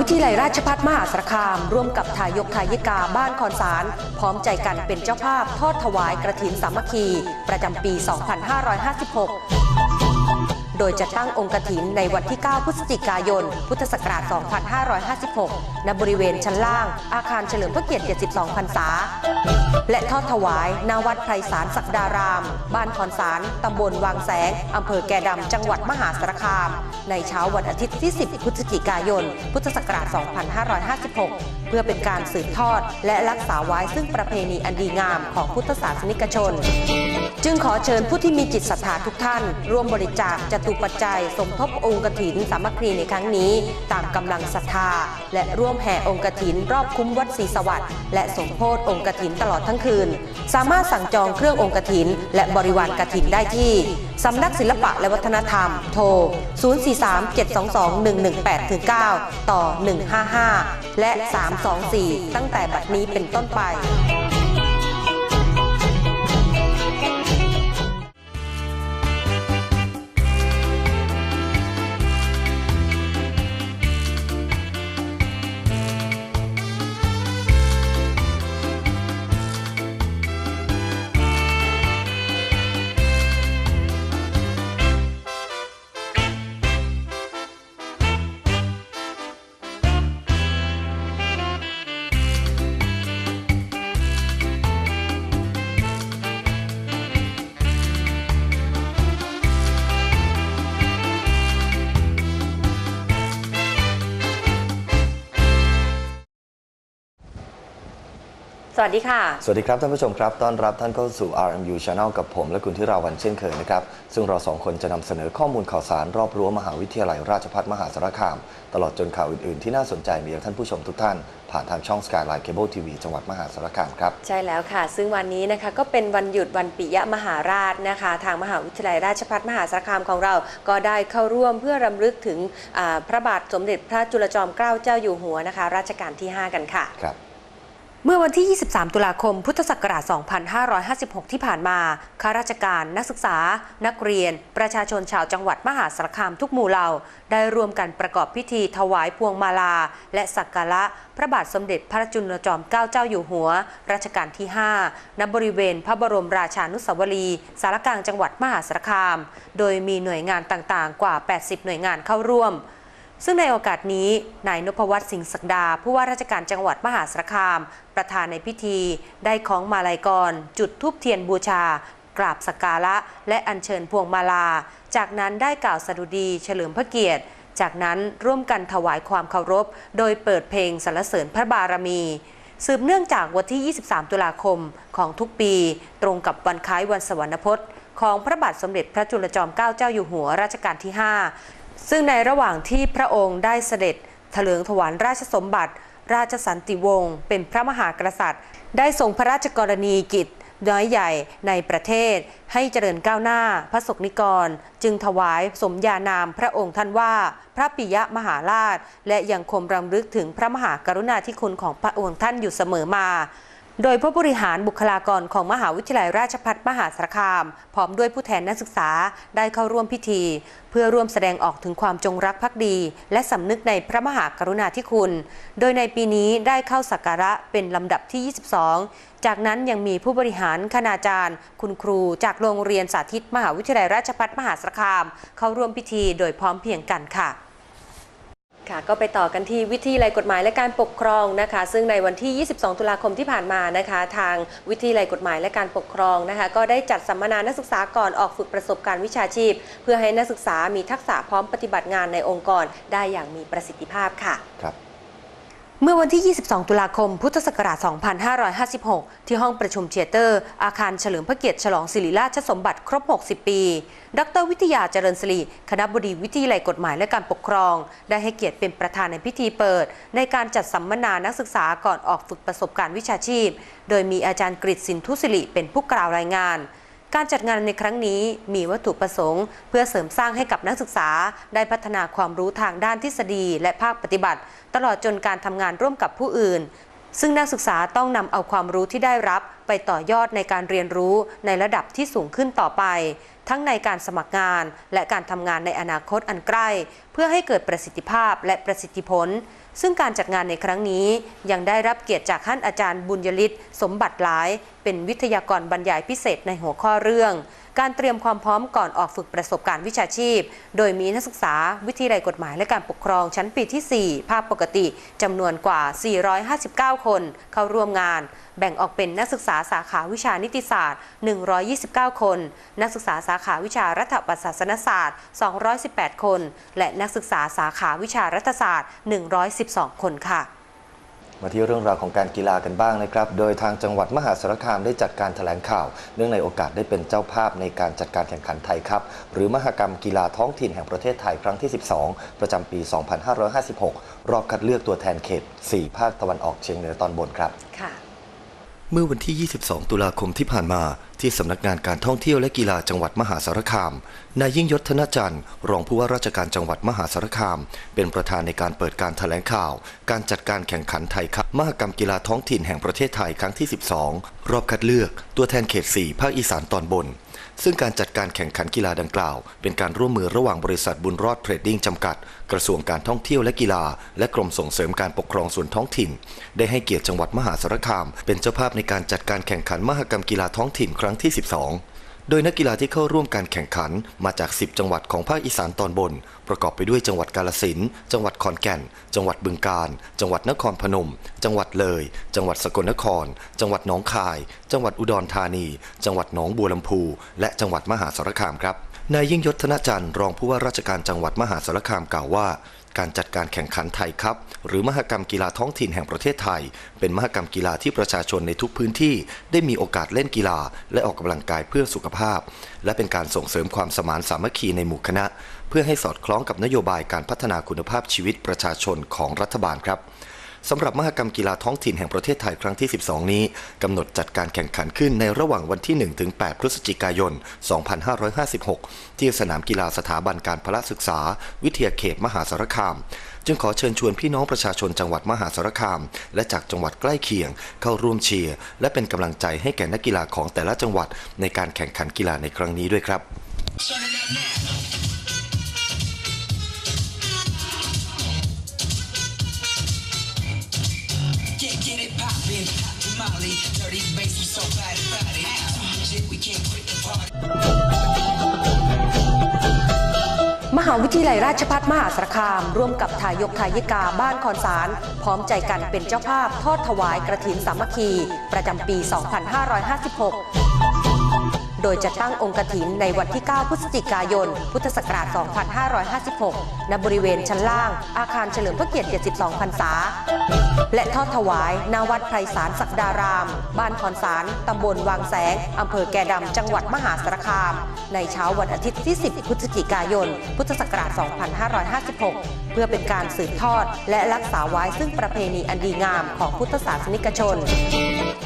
วิทยาลัยราชภัฏมหาสารคาม ร่วมกับทายกทายิกาบ้านคอนสาร พร้อมใจกันเป็นเจ้าภาพทอดถวายกระถินสามัคคี ประจำปี 2556 โดยจะตั้งองค์กฐินในวันที่ 9 พฤศจิกายน พุทธศักราช 2556 ณ บริเวณชั้นล่าง อาคารเฉลิมพระเกียรติ 72 พรรษา และทอดถวายณวัดไพรสารศักดาราม บ้านคอนสาร ตำบลวางแสง อำเภอแก่ดำ จังหวัดมหาสารคาม ในเช้าวันอาทิตย์ที่ 10 พฤศจิกายน พุทธศักราช 2556 พื่อเป็นการสืบทอด และรักษาไว้ซึ่งประเพณีอันดีงามของพุทธศาสนิกชน จึงขอเชิญผู้ที่มีจิตศรัทธาทุกท่าน ร่วมบริจาคจตุปัจจัย สมทบองค์กถินสามัคคีในครั้งนี้ ตามกำลังศรัทธา และร่วมแห่องค์กถิน รอบคุ้มวัดศรีสวัสดิ์และสมโพธองค์กถินตลอดทั้งคืน สามารถสั่งจองเครื่ององค์กถิน และบริวารกถินได้ที่สำนักศิลปะและวัฒนธรรม โทร 043-722-118-9 ต่อ 155 และ 3 324 ตั้งแต่บัดนี้เป็นต้นไป สวัสดีค่ะ สวัสดีครับท่านผู้ชมครับต้อนรับท่านเข้าสู่ RMU Channel กับผม และคุณที่ราวันเช่นเคยนะครับ ซึ่งเราสองคนจะนำเสนอข้อมูลข่าวสารรอบรั้วมหาวิทยาลัยราชภัฏมหาสารคาม ตลอดจนข่าวอื่น ๆ ที่น่าสนใจมีให้ท่านผู้ชมทุกท่าน ผ่านทางช่อง Skyline Cable TV จังหวัดมหาสารคามครับ ใช่แล้วค่ะ ซึ่งวันนี้นะคะก็เป็นวันหยุดวันปิยมหาราชนะคะ ทางมหาวิทยาลัยราชภัฏมหาสารคามของเรา ก็ได้เข้าร่วมเพื่อรำลึกถึงอ่าพระบาทสมเด็จพระจุลจอมเกล้าเจ้าอยู่หัวนะคะรัชกาลที่ 5 กันค่ะครับ เมื่อวันที่ 23 ตุลาคม พุทธศักราช 2556 ที่ผ่านมา ข้าราชการ นักศึกษา นักเรียน ประชาชนชาวจังหวัดมหาสารคามทุกหมู่เหล่า ได้รวมกันประกอบพิธีถวายพวงมาลา และสักการะ พระบาทสมเด็จพระจุลจอมเกล้าเจ้าอยู่หัว รัชกาลที่ 5 ณ บริเวณพระบรมราชานุสาวรีย์สารกลางจังหวัดมหาสารคาม โดยมีหน่วยงานต่างๆ กว่า 80 หน่วยงานเข้าร่วม ซึ่งในโอกาสนี้นายนพวัตรสิงห์ศักดา ผู้ว่าราชการจังหวัดมหาสารคาม ประธานในพิธี ได้ของมาลัยกร จุดทูบเทียนบูชา กราบสักการะ และอัญเชิญพวงมาลา จากนั้นได้กล่าวสดุดีเฉลิมพระเกียรติ จากนั้นร่วมกันถวายความเคารพ โดยเปิดเพลงสรรเสริญพระบารมีสืบเนื่องจากวันที่ 23 ตุลาคมของทุกปี ตรงกับวันคล้ายวันสวรรคต ของพระบาทสมเด็จพระจุลจอมเกล้าเจ้าอยู่หัวรัชกาลที่ 5 ซึ่งในระหว่างที่พระองค์ได้เสด็จถลิงถวายราชสมบัติ ราชสันติวงศ์เป็นพระมหากษัตริย์ ได้ทรงพระราชกรณียกิจน้อยใหญ่ในประเทศ ให้เจริญก้าวหน้าพระศกนิกร จึงถวายสมญานามพระองค์ท่านว่า พระปิยมหาราช และยังคงรำลึกถึงพระมหากรุณาธิคุณของพระองค์ท่านอยู่เสมอมา โดยผู้บริหารบุคลากรของมหาวิทยาลัยราชภัฏมหาสารคาม พร้อมด้วยผู้แทนนักศึกษาได้เข้าร่วมพิธี เพื่อร่วมแสดงออกถึงความจงรักภักดี และสำนึกในพระมหากรุณาธิคุณ โดยในปีนี้ได้เข้าสักการะเป็นลำดับที่ 22 จากนั้นยังมีผู้บริหารคณาจารย์ คุณครู จากโรงเรียนสาธิต มหาวิทยาลัยราชภัฏมหาสารคาม เข้าร่วมพิธีโดยพร้อมเพียงกันค่ะ ค่ะก็ไปต่อกันที่วิทยาลัยกฎหมายและการปกครองนะคะ ซึ่งในวันที่ 22 ตุลาคมที่ผ่านมานะคะ ทางวิทยาลัยกฎหมายและการปกครองนะคะ ก็ได้จัดสัมมนานักศึกษาก่อนออกฝึกประสบการณ์วิชาชีพ เพื่อให้นักศึกษามีทักษะพร้อมปฏิบัติงานในองค์กรได้อย่างมีประสิทธิภาพค่ะครับ เมื่อวันที่ 22 ตุลาคม พุทธศักราช 2556 ที่ห้องประชุมเทเตอร์ อาคารเฉลิมพระเกียรติฉลองศิริราชสมบัติครบ 60 ปี ดรวิทยาเจริญศิริ คณะบดีวิทยาลัยกฎหมายและการปกครอง ได้ให้เกียรติเป็นประธานในพิธีเปิด ในการจัดสัมมนานักศึกษาก่อนออกฝึกประสบการณ์วิชาชีพ โดยมีอาจารย์กฤษสินทุศิริเป็นผู้กล่าวรายงาน การจัดงานในครั้งนี้มีวัตถุประสงค์ เพื่อเสริมสร้างให้กับนักศึกษา ได้พัฒนาความรู้ทางด้านทฤษฎีและภาคปฏิบัติ ตลอดจนการทำงานร่วมกับผู้อื่น ซึ่งนักศึกษาต้องนำเอาความรู้ที่ได้รับ ไปต่อยอดในการเรียนรู้ในระดับที่สูงขึ้นต่อไป ทั้งในการสมัครงาน และการทำงานในอนาคตอันใกล้ เพื่อให้เกิดประสิทธิภาพและประสิทธิผล ซึ่งการจัดงานในครั้งนี้ยังได้รับเกียรติจากท่านอาจารย์บุญยลิศสมบัติหลาย เป็นวิทยากรบรรยายพิเศษในหัวข้อเรื่อง การเตรียมความพร้อมก่อนออกฝึกประสบการณ์วิชาชีพ โดยมีนักศึกษาวิทยาลัยกฎหมายและการปกครองชั้นปีที่ 4 ภาคปกติจำนวนกว่า 459 คน เข้าร่วมงาน แบ่งออกเป็นนักศึกษาสาขาวิชานิติศาสตร์ 129 คน นักศึกษาสาขาวิชารัฐประศาสนศาสตร์ 218 คน และนักศึกษาสาขาวิชารัฐศาสตร์ 112 คนค่ะ มาที่เรื่องราวของการกีฬากันบ้างนะครับ โดยทางจังหวัดมหาสารคามได้จัดการแถลงข่าว เนื่องในโอกาสได้เป็นเจ้าภาพในการจัดการแข่งขันไทยครับ หรือมหกรรมกีฬาท้องถิ่นแห่งประเทศไทยครั้งที่ 12 ประจำปี 2556 รอบคัดเลือกตัวแทนเขต 4 ภาคตะวันออกเฉียงเหนือตอนบนครับ ค่ะ เมื่อวันที่ 22 ตุลาคมที่ผ่านมา ที่สำนักงานการท่องเที่ยวและกีฬาจังหวัดมหาสารคาม นายยิ่งยศธนจันทร์ รองผู้ว่าราชการจังหวัดมหาสารคาม เป็นประธานในการเปิดการแถลงข่าว การจัดการแข่งขันไทยคัพมหกรรมกีฬาท้องถิ่นแห่งประเทศไทยครั้งที่ 12 รอบคัดเลือก ตัวแทนเขต 4 ภาคอีสานตอนบน ซึ่งการจัดการแข่งขันกีฬาดังกล่าว เป็นการร่วมมือระหว่างบริษัทบุญรอดเทรดดิ้งจำกัด กระทรวงการท่องเที่ยวและกีฬา และกรมส่งเสริมการปกครองส่วนท้องถิ่น ได้ให้เกียรติจังหวัดมหาสารคาม เป็นเจ้าภาพในการจัดการแข่งขันมหกรรมกีฬาท้องถิ่นครั้งที่ 12 โดยนักกีฬาที่เข้าร่วมการแข่งขันมาจาก 10 จังหวัดของภาคอีสานตอนบน ประกอบไปด้วยจังหวัดกาฬสินจังหวัดขอนแก่น จังหวัดบึงกาฬ จังหวัดนครพนม จังหวัดเลย จังหวัดสกลนคร จังหวัดหนองคาย จังหวัดอุดรธานี จังหวัดหนองบัวลำพู และจังหวัดมหาสารคามครับนายยิ่งยศธนจันทร์รองผู้ว่าราชการจังหวัดมหาสารคามกล่าวว่า การจัดการแข่งขันไทยครับ หรือมหกรรมกีฬาท้องถิ่นแห่งประเทศไทย เป็นมหกรรมกีฬาที่ประชาชนในทุกพื้นที่ ได้มีโอกาสเล่นกีฬา และออกกำลังกายเพื่อสุขภาพ และเป็นการส่งเสริมความสมานสามัคคีในหมู่คณะ เพื่อให้สอดคล้องกับนโยบายการพัฒนาคุณภาพชีวิตประชาชนของรัฐบาลครับ สำหรับมหกรรมกีฬาท้องถิ่นแห่งประเทศไทยครั้งที่ 12 นี้กำหนดจัดการแข่งขันขึ้นในระหว่างวันที่ 1 ถึง 8 พฤศจิกายน 2556 ที่สนามกีฬาสถาบันการพละศึกษา วิทยาเขตมหาสารคาม จึงขอเชิญชวนพี่น้องประชาชนจังหวัดมหาสารคาม และจากจังหวัดใกล้เคียง เข้าร่วมเชียร์และเป็นกำลังใจให้แก่นักกีฬาของแต่ละจังหวัดในการแข่งขันกีฬาในครั้งนี้ด้วยครับ molly. dirty bass, we so bad about it. Act too legit, we can't quit the party. มหาวิทยาลัยราชภัฏมหาสารคาม ร่วมกับทายกทายิกาบ้านคอนสาร พร้อมใจกันเป็นเจ้าภาพทอดถวายกระถินสามัคคี ประจำปี 2556 โดยจะตั้งองค์กฐินในวันที่ 9 พฤศจิกายน พุทธศักราช 2556 ณ บริเวณชั้นล่าง อาคารเฉลิมพระเกียรติ 72 พรรษา และทอดถวายณวัดไพรสารศักดาราม บ้านคอนสาร ตำบลวังแสง อำเภอแก่ดำ จังหวัดมหาสารคาม ในเช้าวันอาทิตย์ที่ 10 พฤศจิกายน พุทธศักราช 2556 เพื่อเป็นการสืบทอด และรักษาไว้ซึ่งประเพณีอันดีงามของพุทธศาสนิกชน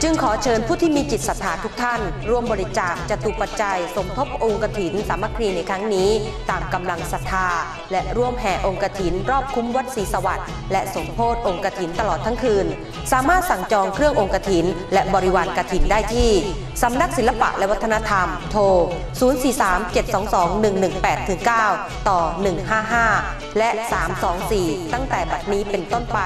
จึงขอเชิญผู้ที่มีจิตศรัทธาทุกท่าน ร่วมบริจาคจตุปัจจัย สมทบองค์กถินสามัคคีในครั้งนี้ ตามกำลังศรัทธา และร่วมแห่องค์กถิน รอบคุ้มวัดศรีสวัสดิ์และสมโพธองค์กถินตลอดทั้งคืน สามารถสั่งจองเครื่ององค์กถิน และบริวารกถินได้ที่สำนักศิลปะและวัฒนธรรม โทร 043-722-118-9 ต่อ 155 และ 324 ตั้งแต่บัดนี้เป็นต้นไป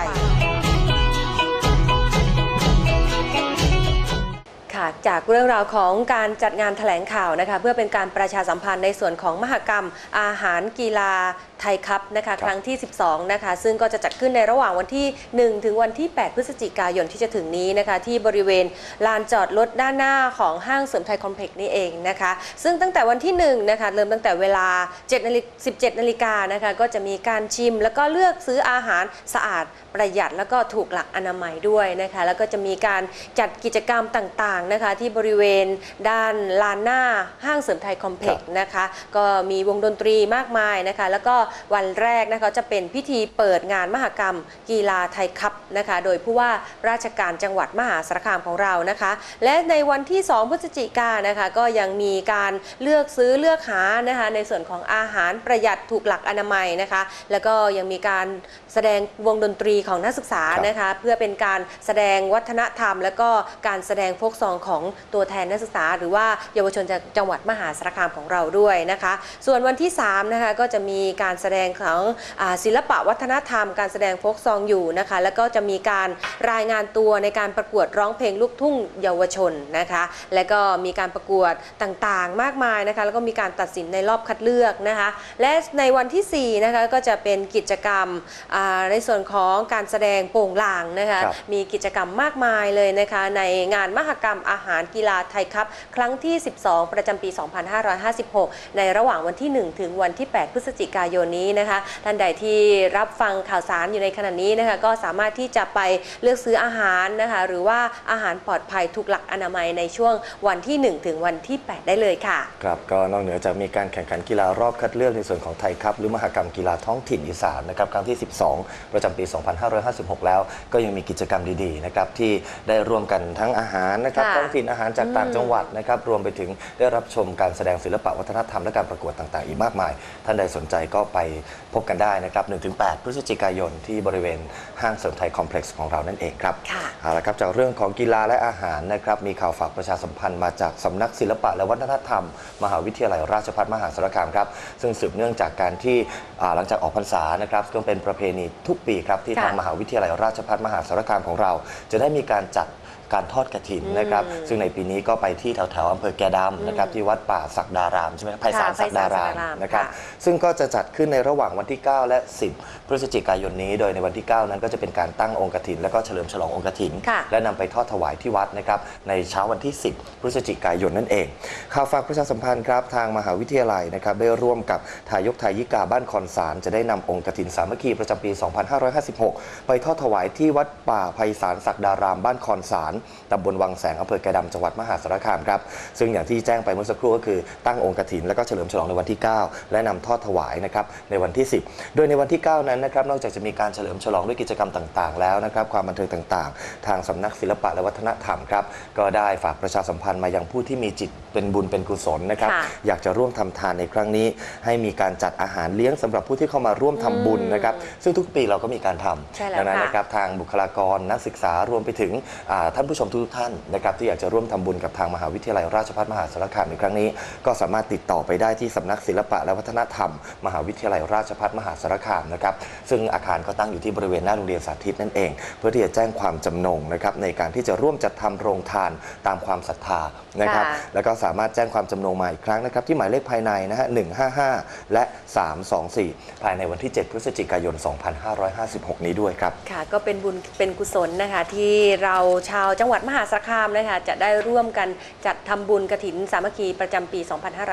จากเรื่องราวของการจัดงานแถลงข่าวนะคะเพื่อเป็นการประชาสัมพันธ์ในส่วนของมหกรรม อาหารกีฬา ไทยคัพนะคะครั้งที่ 12 นะคะ ซึ่งก็จะจัดขึ้นในระหว่างวันที่ 1 ถึงวันที่ 8 พฤศจิกายนที่จะถึงนี้นะคะ ที่บริเวณลานจอดรถด้านหน้าของห้างเสริมไทยคอมเพล็กซ์นี่เองนะคะ ซึ่งตั้งแต่วันที่1นะคะเริ่มตั้งแต่เวลา7นาฬิกา17นาฬิกานะคะก็จะมีการชิม แล้วก็เลือกซื้ออาหารสะอาดประหยัด แล้วก็ถูกหลักอนามัยด้วยนะคะ แล้วก็จะมีการจัดกิจกรรมต่างๆนะคะ ที่บริเวณด้านลานหน้าห้างเสริมไทยคอมเพล็กซ์นะคะ ก็มีวงดนตรีมากมายนะคะ แล้วก็วันแรกนะคะจะเป็นพิธีเปิดงานมหกรรม กีฬาไทยคัพนะคะ โดยผู้ว่าราชการจังหวัดมหาสารคามของเรานะคะ และในวันที่ 2 พฤศจิกายนนะคะก็ยังมีการเลือกซื้อเลือกหานะคะในส่วนของอาหารประหยัดถูกหลักอนามัยนะคะ แล้วก็ยังมีการแสดงวงดนตรีของนักศึกษาครับนะคะ เพื่อเป็นการแสดงวัฒนธรรม และก็การแสดงโฟกซองของตัวแทนนักศึกษา หรือว่าเยาวชนจากจังหวัดมหาสารคามของเราด้วยนะคะ ส่วนวันที่3นะคะก็จะมีการแสดงของอาศิลปะวัฒนธรรม การแสดงโฟกซองอยู่นะคะ แล้วก็จะมีการรายงานตัวในการประกวดร้องเพลงลูกทุ่งเยาวชนนะคะ และก็มีการประกวดต่างๆ มากมายนะคะ แล้วก็มีการตัดสินในรอบคัดเลือกนะคะ และในวันที่4นะคะก็จะเป็นกิจกรรมอ่าในส่วนของการแสดงโป่งลางนะคะครับมีกิจกรรมมากมายเลยนะคะในงานมหกรรมอาหารกีฬาไทยครับ ครั้งที่ 12 ประจำปี 2556 ในระหว่างวันที่ 1 ถึงวันที่ 8 พฤศจิกายนนี้นะคะ ท่านใดที่รับฟังข่าวสารอยู่ในขณะนี้นะคะ ก็สามารถที่จะไปเลือกซื้ออาหารนะคะ หรือว่าอาหารปลอดภัยถูกหลักอนามัยในช่วงวันที่ 1 ถึงวันที่ 8 ได้เลยค่ะ ครับ ก็นอกเหนือจากมีการแข่งขันกีฬารอบคัดเลือกในส่วนของไทยครับหรือมหกรรมกีฬาท้องถิ่นอีสานนะครับครั้งที่ 12 ประจำปี 2556 แล้ว ก็ยังมีกิจกรรมดีๆนะครับที่ได้ร่วมกันทั้งอาหารนะครับค่ะท้องถิ่นอาหารจากต่างจังหวัดนะครับรวมไปถึงได้รับชมการแสดงศิลปะวัฒนธรรมและการประกวดต่างๆ อีกมากมาย ท่านใดสนใจก็ไปพบกันได้นะครับ 1-8 พฤศจิกายนที่บริเวณห้างเสริมไทยคอมเพล็กซ์ของเรานั่นเองครับค่ะ เอาละครับจากเรื่องของกีฬาและอาหารนะครับมีข่าวฝากประชาสัมพันธ์มาจากสำนักศิลปะและวัฒนธรรม มหาวิทยาลัยราชภัฏมหาสารคามครับซึ่งสืบเนื่องจากการที่อ่าหลังจากออกพรรษานะครับก็เป็นประเพณีทุกปีครับที่ค่ะทางมหาวิทยาลัยราชภัฏมหาสารคามของเรา จะได้มีการจัด การทอดกระถินนะครับอืมซึ่งในปีนี้ก็ไปที่แถวๆอำเภอแกดำนะครับที่วัดป่าศักดารามใช่ไหมครับไพศาลค่ะศักดารามไพศาลศักดารามนะครับค่ะซึ่งก็จะจัดขึ้นในระหว่างวันที่ 9 และ 10 พฤศจิกายนนี้ โดยในวันที่ 9 นั้นก็จะเป็นการตั้งองค์กฐิน และก็เฉลิมฉลององค์กฐินค่ะและนำไปทอดถวายที่วัดนะครับในเช้าวันที่ 10 พฤศจิกายนนั่นเอง ข่าวฝากประชาสัมพันธ์ครับทางมหาวิทยาลัยนะครับได้ร่วมกับทายกทายิกาบ้านคอนสาร จะได้นำองค์กฐินสามัคคีประจำปี 2556 ไปทอดถวายที่วัดป่าไพศาลศักดารามบ้านคอนสารตำบลวังแสงอำเภอแกดำจังหวัดมหาสารคามครับซึ่งอย่างที่แจ้งไปเมื่อสักครู่ก็คือตั้งองค์กฐิน และก็เฉลิมฉลองในวันที่ 9 และนำทอดถวายนะครับในวันที่ 10 โดยในวันที่ 9 นั้นนะครับนอกจากจะมีการเฉลิมฉลองด้วยกิจกรรมต่างๆ แล้วนะครับความบันเทิงต่างๆ ทางสำนักศิลปะและวัฒนธรรมครับก็ได้ฝากประชาสัมพันธ์มายังผู้ที่มีจิตเป็นบุญเป็นกุศลนะครับ ค่ะอยากจะร่วมทำทานในครั้งนี้ ให้มีการจัดอาหารเลี้ยงสำหรับผู้ที่เข้ามาร่วมทำบุญนะครับ ซึ่งทุกปีเราก็มีการทใช่ำแล้วดังนั้นค่ะ นะครับทางบุคลากรนักศึกษารวมไปถึงอ่าท่านผู้ชมทุกๆท่านนะครับ ที่อยากจะร่วมทำบุญกับทางมหาวิทยาลัยราชภัฏมหาสารคามในครั้งนี้ ก็สามารถติดต่อไปได้ที่สำนักศิลปะและวัฒนธรรม มหาวิทยาลัยราชภัฏมหาสารคามนะครับ ซึ่งอาคารก็ตั้งอยู่ที่บริเวณหน้าโรงเรียนสาธิตนั่นเอง เพื่อที่จะแจ้งความจำนงนะครับในการที่จะร่วมจัดทำโรงทานตามความศรัทธานะครับ ค่ะ แล้วก็สามารถแจ้งความจำนงมาอีกครั้งนะครับ ที่หมายเลขภายในนะฮะ155 และ 324 ภายในวันที่ 7 พฤศจิกายน 2556 นี้ด้วยครับ ค่ะ ก็เป็นบุญเป็นกุศลนะคะที่เราชาวจังหวัดมหาสารคามนะคะจะได้ร่วมกันจัดทำบุญกระถินสามัคคีประจำปี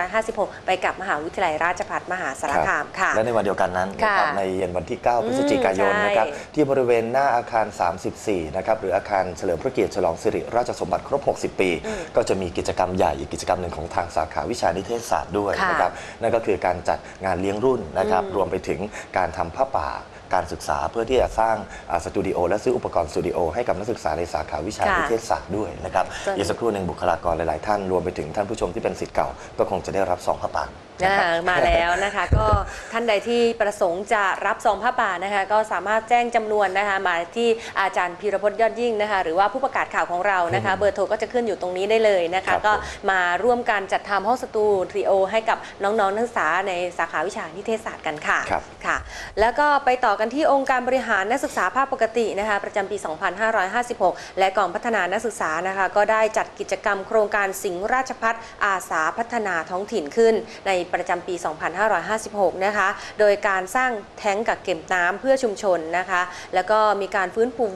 2556 ไปกับมหาวิทยาลัยราชภัฏมหาสารคามค่ะ และในวันเดียวกันนั้นนะครับค่ะในเย็นวันที่ 9 พฤศจิกายนอืมนะครับใช่ที่บริเวณหน้าอาคาร 34 นะครับหรืออาคารเฉลิมพระเกียรติฉลองสิริราชสมบัติครบ 60 ปี ก็จะมีกิจกรรมใหญ่อีกกิจกรรมหนึ่งของทางสาขาวิชานิเทศศาสตร์ด้วยค่ะนะครับนั่นก็คือการจัดงานเลี้ยงรุ่นนะครับอืมรวมไปถึงการทำผ้าป่าการศึกษาเพื่อที่จะสร้างอ่าสตูดิโอและซื้ออุปกรณ์สตูดิโอให้กับนักศึกษาในสาขาวิชาค่ะนิเทศศาสตร์ด้วยนะครับส่วน อีกสักครู่หนึ่งบุคลากรหลาย ๆ ท่านรวมไปถึงท่านผู้ชมที่เป็นศิษย์เก่า ก็คงจะได้รับซองผ้าป่า นะคะมาแล้วนะคะ ก็ท่านใดที่ประสงค์จะรับซองผ้าป่านะคะ ก็สามารถแจ้งจำนวนนะคะ มาที่อาจารย์พีรพจน์ยอดยิ่งนะคะ หรือว่าผู้ประกาศข่าวของเรานะคะ เบอร์โทรก็จะขึ้นอยู่ตรงนี้ได้เลยนะครัคะบก็ผมมาร่วมกันจัดทำห้องสตูดิโอให้กับน้องๆนักศึกษาในสาขาวิชานิเทศศาสตร์กันค่ะ ครับ ค่ะ แล้วก็ไปต่อกันที่องค์การบริหารนักศึกษาภาคปกตินะคะ ประจำปี 2556 และกองพัฒนานักศึกษานะคะ ก็ได้จัดกิจกรรมโครงการสิงห์ราชพัฒอาสาพัฒนาท้องถิ่นขึ้น ในประจำปี 2556 นะคะ โดยการสร้างแท้งกักเก็บน้ำเพื่อชุมชนนะคะ แล้วก็มีการฟื้นฟู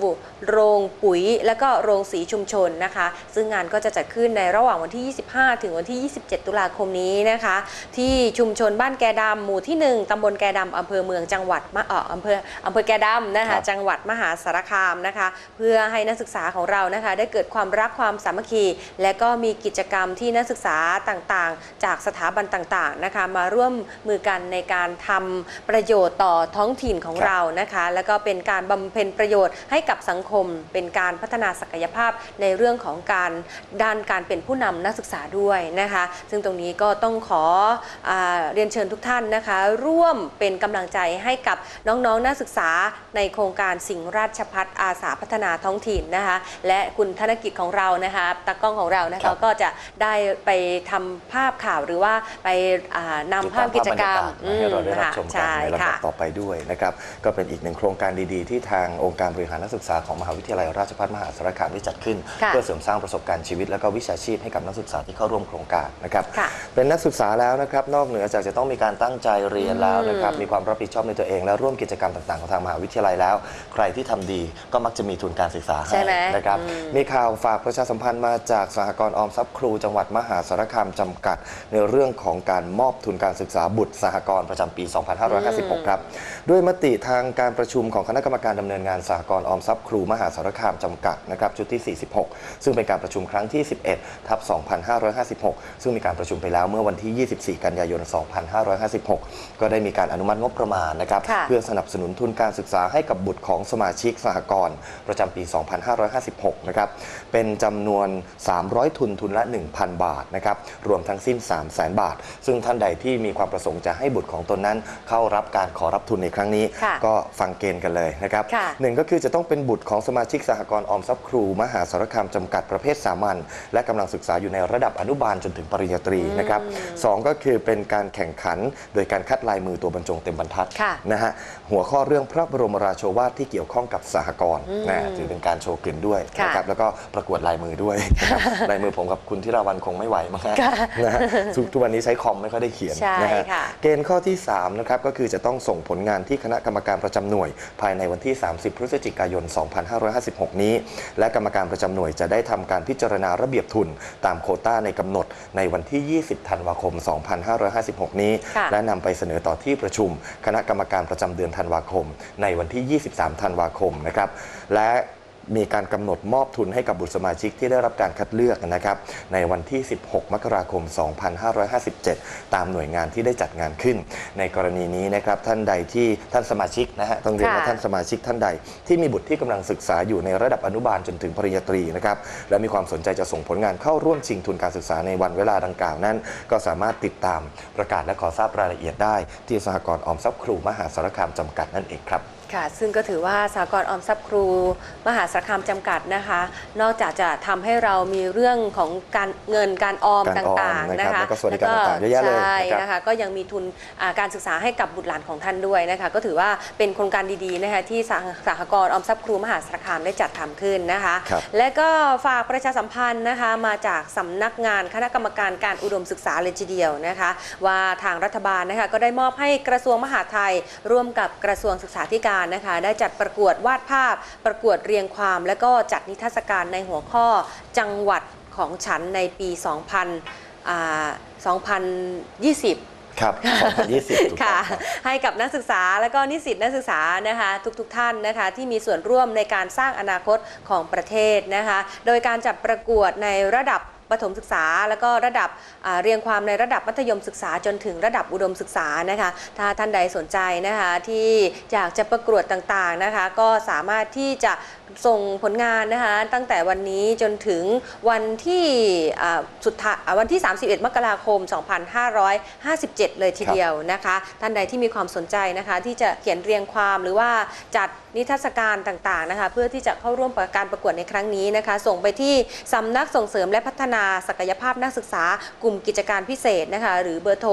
โรงปุ๋ย และก็โรงสีชุมชนนะคะ ซึ่งงานก็จะจัดขึ้นในระหว่างวันที่ 25 ถึงวันที่ 27 ตุลาคมนี้นะคะ ที่ชุมชนบ้านแกดำหมู่ที่ 1ตำบลแกดำอำเภอเมืองจังหวัดมะเอ่ออำเภออำเภอแกดำนะครัคะบจังหวัดมหาสารคามนะคะ เพื่อให้นักศึกษาของเรานะคะ ได้เกิดความรักความสามัคคี และก็มีกิจกรรมที่นักศึกษาต่างๆ จากสถาบันต่างๆนะคะมาร่วมมือกันในการทำประโยชน์ต่อท้องถิ่นของรเรานะคะ แล้วก็เป็นการบำเพ็ญประโยชน์ให้กับสังคม เป็นการพัฒนาศักยภาพในเรื่องของการด้านการเป็นผู้นำนักศึกษาด้วยนะคะ ซึ่งตรงนี้ก็ต้องขออเรียนเชิญทุกท่านนะคะ ร่วมเป็นกำลังใจให้กับน้องๆนักศึกษาในโครงการสิงห์ราชพัฒอาสาพัฒนาท้องถิ่นนะคะ และคุณธนกิจของเรานะคะตากล้องของเรานะครัคะก็จะได้ไปทำภาพข่าวหรือว่าไปอ่านำภาพกิจกรรมติดตาภาพบรรยากาศมาให้เราได้รับชมกันใช่ในลำดัค่ะ บต่อไปด้วยนะครับก็เป็นอีกหนึ่งโครงการดีๆ ที่ทางองค์การบริหารนักศึกษาของมหาวิทยาลัยราชภัฏมหาสารคามได้จัดขึ้น ค่ะเพื่อเสริมสร้างประสบการณ์ชีวิต และก็วิชาชีพให้กับนักศึกษาที่เข้าร่วมโครงการนะครับค่ะเป็นนักศึกษาแล้วนะครับนอกเหนือจากจะต้องมีการตั้งใจเรียนแล้วนะครับมีความรับผิดชอบในตัวเอง และร่วมกิจกรรมต่างๆของทางมหาวิทยาลัยแล้ว ใครที่ทำดีก็มักจะมีทุนการศึกษาใช่ให้ไหม นะครับอืมมีข่าวฝากประชาสัมพันธ์มาจากสหกรณ์ออมทรัพย์ครูจังหวัดมหาสารคามจำกัด ในเรื่องของการมอบทุนการศึกษาบุตรสหกรณ์ประจำปี 2556 ครับ ด้วยมติทางการประชุมของคณะกรรมการดำเนินงานสหกรณ์ออมทรัพย์ครูมหาสารคามจำกัดนะครับชุดที่ 46 ซึ่งเป็นการประชุมครั้งที่ 11 ทับ 2556 ซึ่งมีการประชุมไปแล้วเมื่อวันที่ 24 กันยายน 2556 ก็ได้มีการอนุมัติงบประมาณนะครับค่ะเพื่อสนับสนุนทุนการศึกษาให้กับบุตรของสมาชิกสหกรณ์ประจำปี 2556 นะครับเป็นจำนวน 300 ทุนทุนละ 1,000 บาทนะครับรวมทั้งสิ้น 3 0 0 0 0 0 บาท ซึ่งท่านใดที่มีความประสงค์จะให้บุตรของตนนั้น เข้ารับการขอรับทุนในครั้งนี้ ค่ะก็ฟังเกณฑ์กันเลยนะครับค่ะ หนึ่งก็คือจะต้องเป็นบุตรของสมาชิกสหกรณ์ออมทรัพย์ครู มหาสารคามจำกัดประเภทสามัญและกำลังศึกษาอยู่ในระดับอนุบาลจนถึงปริญญาตรีนะครับสองก็คือเป็นการแข่งขันโดยการคัดลายมือตัวบรรจงเต็มบรรทัด ค่ะ นะฮะหัวข้อเรื่องพระบรมราโชวาทที่เกี่ยวข้องกับสหกรณ์นะถือเป็นการโชว์กลิ่นด้วยค่ะนะครับแล้วก็ประกวดลายมือด้วยนะครับลายมือผมกับคุณที่ราวันคงไม่ไหวมั้งฮะนะฮะทุกทุกวันนี้ใช้คอมไม่ค่อยได้เขียนใช่นะฮะค่ะเกณฑ์ข้อที่3นะครับก็คือจะต้องส่งผลงานที่คณะกรรมการประจำหน่วย ภายในวันที่ 30 พฤศจิกายน 2556 นี้ และกรรมการประจำหน่วยจะได้ทำการพิจารณาระเบียบทุน ตามโควต้าในกำหนดในวันที่ 20 ธันวาคม 2556 นี้ค่ะและนำไปเสนอต่อที่ประชุม คณะกรรมการประจำเดือนธันวาคม ในวันที่ 23 ธันวาคมนะครับและ มีการกำหนดมอบทุนให้กับบุตรสมาชิกที่ได้รับการคัดเลือกนะครับ ในวันที่ 16 มกราคม 2557 ตามหน่วยงานที่ได้จัดงานขึ้น ในกรณีนี้นะครับท่านใดที่ท่านสมาชิกนะฮะต้องเรียนว่าค่ะท่านสมาชิกท่านใด ที่มีบุตรที่กำลังศึกษาอยู่ในระดับอนุบาลจนถึงปริญญาตรีนะครับและมีความสนใจจะส่งผลงานเข้าร่วมชิงทุนการศึกษาในวันเวลาดังกล่าวนั้น ก็สามารถติดตามประกาศและขอทราบรายละเอียดได้ ที่สหกรณ์ออมทรัพย์ครูมหาสารคามจำกัดนั่นเองครับ ค่ะ ซึ่งก็ถือว่าสากลออมทรัพย์ครู มหาสารคามจำกัดนะคะ นอกจากจะทำให้เรามีเรื่องของการเงินการออมการออมต่างๆนะนะครับคะแล้วก็สวัสดิการต่างๆเยอะแยะเลยใช่นะครับ นะคะ ก็ยังมีทุนอ่าการศึกษาให้กับบุตรหลานของท่านด้วยนะคะ ก็ถือว่าเป็นโครงการดีๆนะคะที่สหสหกรณ์ออมทรัพย์ครูมหาสารคามได้จัดทำขึ้นนะคะ ครับ และก็ฝากประชาสัมพันธ์นะคะมาจากสำนักงานคณะกรรมการการอุดมศึกษาเลยทีเดียวนะคะ ว่าทางรัฐบาลนะคะก็ได้มอบให้กระทรวงมหาดไทย ร่วมกับกระทรวงศึกษาธิการนะคะ ได้จัดประกวดวาดภาพ ประกวดเรียงความ และก็จัดนิทรรศการในหัวข้อจังหวัดของฉันในปี 2000อ่า2020ครับ2020ถูกต้องค่ะครับให้กับนักศึกษาและก็นิสิตนักศึกษานะคะทุกๆทท่านนะคะที่มีส่วนร่วมในการสร้างอนาคตของประเทศนะคะ โดยการจัดประกวดในระดับ ประถมศึกษา แล้วก็ระดับเรียงความในระดับมัธยมศึกษาจนถึงระดับอุดมศึกษานะคะ ถ้าท่านใดสนใจนะคะที่อยากจะประกวดต่างๆนะคะ ก็สามารถที่จะส่งผลงานนะคะตั้งแต่วันนี้จนถึงวันที่สุดท้ายอ่าวันที่ 31 มกราคม 2557 เลยทีเดียวนะคะ ท่านใดที่มีความสนใจนะคะที่จะเขียนเรียงความหรือว่าจัดนิทรรศการต่างๆนะคะเพื่อที่จะเข้าร่วมการประกวดในครั้งนี้นะคะ ส่งไปที่สำนักส่งเสริมและพัฒนาศักยภาพนักศึกษากลุ่มกิจการพิเศษนะคะหรือเบอร์โทร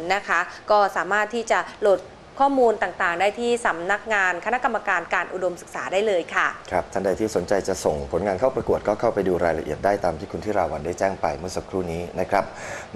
0261045420 นะคะ ก็สามารถที่จะโหลดข้อมูลต่างๆ ได้ที่สำนักงานคณะกรรมการการอุดมศึกษาได้เลยค่ะ ครับท่านใดที่สนใจจะส่งผลงานเข้าประกวดก็เข้าไปดูรายละเอียดได้ตามที่คุณที่ราวันได้แจ้งไปเมื่อสักครู่นี้นะครับ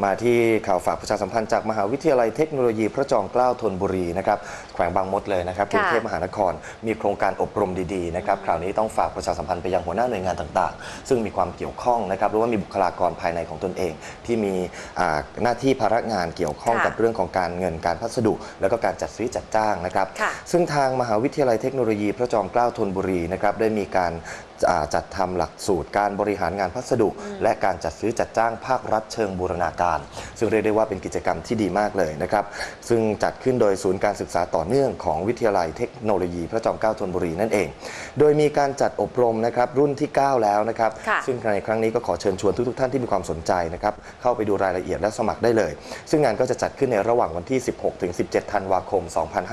มาที่ข่าวฝากประชาสัมพันธ์จากมหาวิทยาลัยเทคโนโลยีพระจอมเกล้าธนบุรีนะครับ แขวงบางมดเลยนะครับกรุงเทพมหานคร มีโครงการอบรมดีๆนะครับคราวนี้ต้องฝากประชาสัมพันธ์ไปยังหัวหน้าหน่วยงานต่างๆ ซึ่งมีความเกี่ยวข้องนะครับหรือว่ามีบุคลากรภายในของตนเอง ที่มีอ่าหน้าที่ภาระงานเกี่ยวข้องค่ะกับเรื่องของการเงินการพัสดุ แล้วก็การจัดซื้อจัดจ้างนะครับค่ะซึ่งทางมหาวิทยาลัยเทคโนโลยีพระจอมเกล้าธนบุรีนะครับได้มีการอ่า จัดทำหลักสูตรการบริหารงานพัสดุ และการจัดซื้อจัดจ้างภาครัฐเชิงบูรณาการ ซึ่งเรียกได้ว่าเป็นกิจกรรมที่ดีมากเลยนะครับ ซึ่งจัดขึ้นโดยศูนย์การศึกษาต่อเนื่องของวิทยาลัยเทคโนโลยีพระจอมเกล้าธนบุรีนั่นเอง โดยมีการจัดอบรมนะครับรุ่นที่ 9 แล้วนะครับค่ะซึ่งในครั้งนี้ก็ขอเชิญชวนทุกๆท่านที่มีความสนใจนะครับเข้าไปดูรายละเอียดและสมัครได้เลย ซึ่งงานก็จะจัดขึ้นในระหว่างวันที่ 16ถึง17 ธันวาคม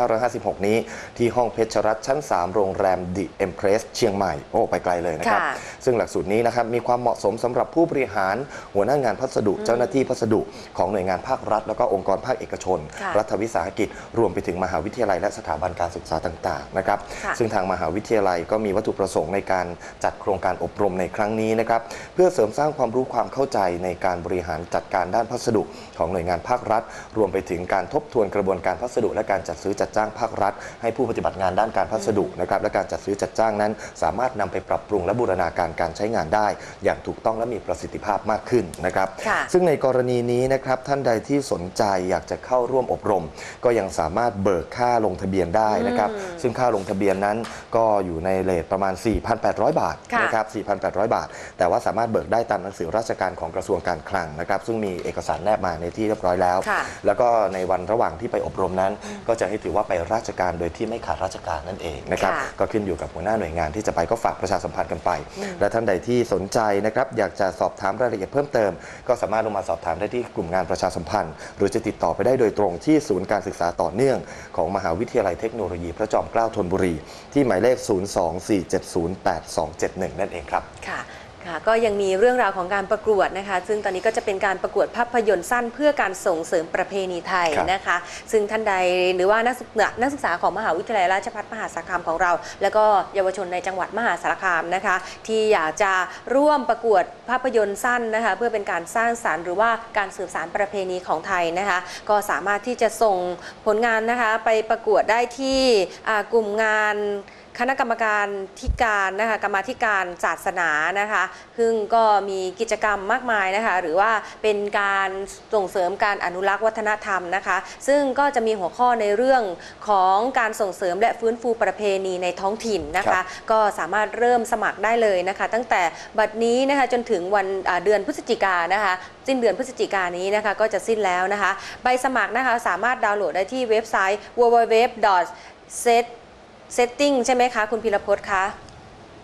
2556 นี้ ที่ห้องเพชรรัตน์ชั้น 3 โรงแรม The Empress เชียงใหม่โอ้ไปไกลเลยนะครับ ค่ะ ซึ่งหลักสูตรนี้นะครับมีความเหมาะสมสำหรับผู้บริหาร หัวหน้างานพัสดุ เจ้าหน้าที่พัสดุของหน่วยงานภาครัฐ แล้วก็องค์กรภาคเอกชน ค่ะรัฐวิสาหกิจ รวมไปถึงมหาวิทยาลัยและสถาบันการศึกษาต่างๆนะครับค่ะซึ่งทางมหาวิทยาลัยก็มีวัตถุประสงค์ในการจัดโครงการอบรมในครั้งนี้นะครับเพื่อเสริมสร้างความรู้ความเข้าใจในการบริหารจัดการด้านพัสดุ ของหน่วยงานภาครัฐ รวมไปถึงการทบทวนกระบวนการพัสดุ และการจัดซื้อจัดจ้างภาครัฐ ให้ผู้ปฏิบัติงานด้านการพัสดุนะครับและการจัดซื้อจัดจ้างนั้น สามารถนำไปปรับปรุงและบูรณาการการใช้งานได้ อย่างถูกต้องและมีประสิทธิภาพมากขึ้นนะครับค่ะซึ่งในกรณีนี้นะครับท่านใดที่สนใจอยากจะเข้าร่วมอบรม ก็ยังสามารถเบิกค่าลงทะเบียนได้นะครับ ซึ่งค่าลงทะเบียนนั้นก็อยู่ในเลทประมาณ 4,800 บาทค่ะนะครับ 4,800 บาท แต่ว่าสามารถเบิกได้ตามหนังสือราชการของกระทรวงการคลังนะครับ ซึ่งมีเอกสารแนบมาในที่เรียบร้อยแล้วค่ะแล้วก็ในวันระหว่างที่ไปอบรมนั้น ก็จะให้ถือว่าไปราชการโดยที่ไม่ขาดราชการนั่นเองนะครับค่ะก็ขึ้นอยู่กับหัวหน้าหน่วยงานที่จะไปก็ฝากประชาสัมพันธ์กันไป และท่านใดที่สนใจนะครับอยากจะสอบถามรายละเอียดเพิ่มเติม ก็สามารถลงมาสอบถามได้ที่กลุ่มงานประชาสัมพันธ์ หรือจะติดต่อไปได้โดยตรงที่ศูนย์การศึกษาต่อเนื่อง ของมหาวิทยาลัยเทคโนโลยี พระจอมเกล้าธนบุรี ที่หมายเลข 024708271 นั่นเองครับค่ะ ค่ะก็ยังมีเรื่องราวของการประกวดนะคะ ซึ่งตอนนี้ก็จะเป็นการประกวดภาพยนตร์สั้นเพื่อการส่งเสริมประเพณีไทยครับนะคะ ซึ่งท่านใดหรือว่านักศึกษานักศึกษาของมหาวิทยาลัยราชภัฏมหาสารคามของเรา แล้วก็เยาวชนในจังหวัดมหาสารคามนะคะ ที่อยากจะร่วมประกวดภาพยนตร์สั้นนะคะ เพื่อเป็นการสร้างสารรค์หรือว่าการสืบสารประเพณีของไทยนะคะ ก็สามารถที่จะส่งผลงานนะคะไปประกวดได้ที่อ่ากลุ่มงาน คณะกรรมการที่การนะคะกรรมาธิการศาสนานะคะซึ่งก็มีกิจกรรมมากมายนะคะหรือว่าเป็นการส่งเสริมการอนุรักษ์วัฒนธรรมนะคะซึ่งก็จะมีหัวข้อในเรื่องของการส่งเสริมและฟื้นฟูประเพณีในท้องถิ่นนะครัคะบก็สามารถเริ่มสมัครได้เลยนะคะตั้งแต่บัดนี้นะคะจนถึงวันอ่าเดือนพฤศจิกายนนะคะสิ้นเดือนพฤศจิกายนนี้นะคะก็จะสิ้นแล้วนะคะใบสมัครนะคะสามารถดาวน์โหลดได้ที่เว็บไซต์ เซตติ้งใช่ไหมคะ คุณพีรพจน์คะ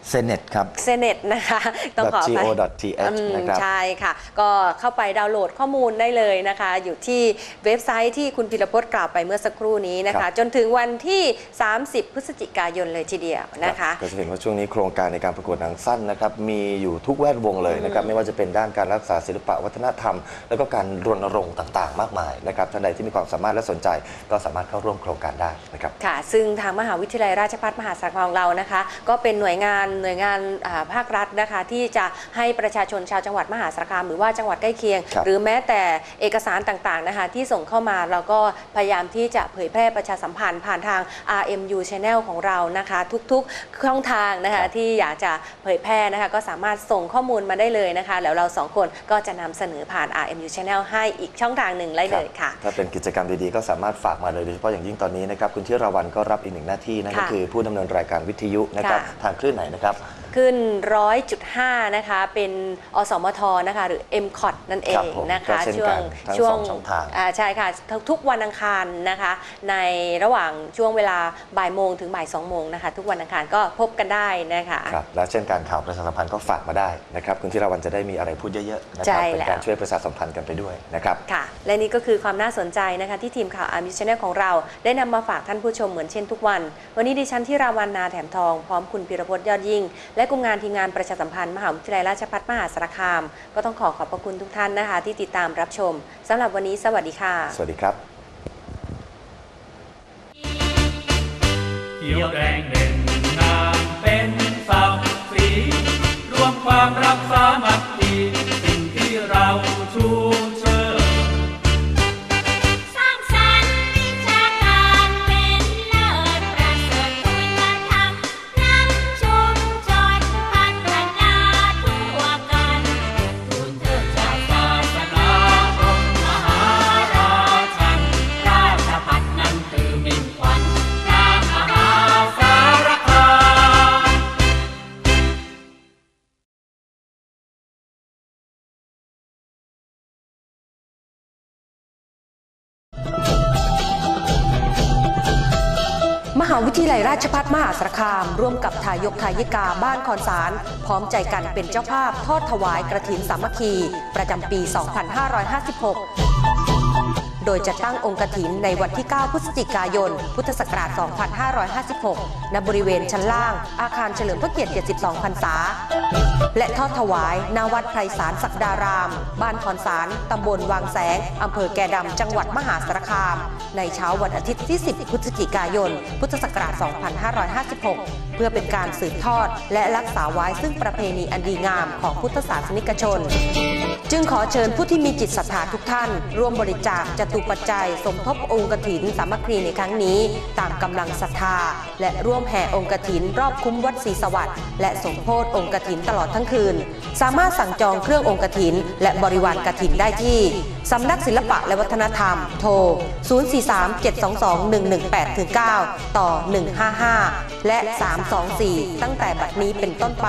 เซเน็ตครับ เซเน็ตนะคะ ต้องขออภัย .go.th อืมนะครับ ใช่ค่ะ ก็เข้าไปดาวน์โหลดข้อมูลได้เลยนะคะ อยู่ที่เว็บไซต์ที่คุณพีรพจน์กล่าวไปเมื่อสักครู่นี้นะครัคะ บ จนถึงวันที่ 30 พฤศจิกายนเลยทีเดียวนะคะ ก็จะเห็นว่าช่วงนี้โครงการในการประกวดหนังสั้นนะครับมีอยู่ทุกแวดวงเลยนะครับไม่ว่าจะเป็นด้านการรักษาศิลปะวัฒนธรรม แล้วก็การรณรงค์ต่างๆ มากมายนะครับท่านใดที่มีความสามารถและสนใจ ก็สามารถเข้าร่วมโครงการได้นะครับ ค่ะ ซึ่งทางมหาวิทยาลัยราชภัฏมหาสารคามของเรานะคะ ก็เป็นหน่วยงานหน่วยงานอ่าภาครัฐนะคะ ที่จะให้ประชาชนชาวจังหวัดมหาสารคามหรือว่าจังหวัดใกล้เคียงครับหรือแม้แต่เอกสารต่างๆนะคะ ที่ส่งเข้ามาเราก็พยายามที่จะเผยแพร่ประชาสัมพันธ์ผ่านทาง RMU Channel ของเรานะคะ ทุกๆช่องทางนะคะที่อยากจะเผยแพร่นะคะก็สามารถส่งข้อมูลมาได้เลยนะคะ แล้วเราสองคนก็จะนำเสนอผ่าน RMU Channel ให้อีกช่องทางหนึ่งได้เลยค่ะ ถ้าเป็นกิจกรรมดีๆ ก็สามารถฝากมาเลยโดยเฉพาะอย่างยิ่งตอนนี้นะครับคุณที่ราวันก็รับอีกหนึ่งหน้าที่นั่นก็ค่ะคือผู้ดำเนินรายการวิทยุนะครับค่ะทางคลื่นไหนนะครับ ขึ้น 100.5 นะคะ เป็นอสมทนะคะ หรือ m c o t นั่นเอครับงผมนะคะก็เช่นช่วกังนทั้งช่วสองช่องทางอ่าใช่ค่ะ ทุกวันอังคารนะคะ ในระหว่างช่วงเวลาบ่ายโมงถึงบ่ายสองโมงนะคะ ทุกวันอังคารก็พบกันได้นะคะครับและเช่นการข่าวประชาสัมพันธ์ก็ฝากมาได้นะครับคุณที่ราวันจะได้มีอะไรพูดเยอะๆนะคใช่รัเป็นการแล้วช่วยประชาสัมพันธ์กันไปด้วยนะครับค่ะ และนี่ก็คือความน่าสนใจนะคะที่ทีมข่าวอาร์มิชแนลของเรา ได้นำมาฝากท่านผู้ชมเหมือนเช่นทุกวัน วันนี้ดิฉันที่ราวันนาแถมทองพร้อมคุณพิรพจน์ยอดยิ่งและกลุ่มงานทีมงานประชาสัมพันธ์มหาวิทยาลัยราชภัฏมหาสารคาม ก็ต้องขอขอบพระคุณทุกท่านนะคะ ที่ติดตามรับชมสำหรับวันนี้สวัสดีค่ะ สวัสดีครับเขียวแดงเด่นงามเป็นศักดิ์ศรีรวมความรักสามัคคีสิ่งที่เราชูเชิ ชพัฒมหาสารคาม ร่วมกับทายกทายิกาบ้านคอนสาร พร้อมใจกันเป็นเจ้าภาพทอดถวายกระถินสามัคคี ประจำปี 2556 โดยจะตั้งองค์กฐินในวันที่ 9 พฤศจิกายน พุทธศักราช 2556 ณ บริเวณชั้นล่าง อาคารเฉลิมพระเกียรติ 72 พรรษา และทอดถวายณวัดไพรสารศักดาราม บ้านคอนสาร ตำบลวางแสง อำเภอแก่ดำ จังหวัดมหาสารคาม ในเช้าวันอาทิตย์ที่ 10 พฤศจิกายน พุทธศักราช 2556 เพื่อเป็นการสืบทอดและรักษาไว้ซึ่งประเพณีอันดีงามของพุทธศาสนิกชน จึงขอเชิญผู้ที่มีจิตศรัทธาทุกท่าน ร่วมบริจาคจตุปัจจัย สมทบองค์กถินสามัคคีในครั้งนี้ ตามกำลังศรัทธา และร่วมแห่องค์กถิน รอบคุ้มวัดศรีสวัสดิ์และสมโพธองค์กถินตลอดทั้งคืน สามารถสั่งจองเครื่ององค์กถิน และบริวารกถินได้ที่สำนักศิลปะและวัฒนธรรม โทร 043-722-118-9 ต่อ 155 และ 324 ตั้งแต่บัดนี้เป็นต้นไป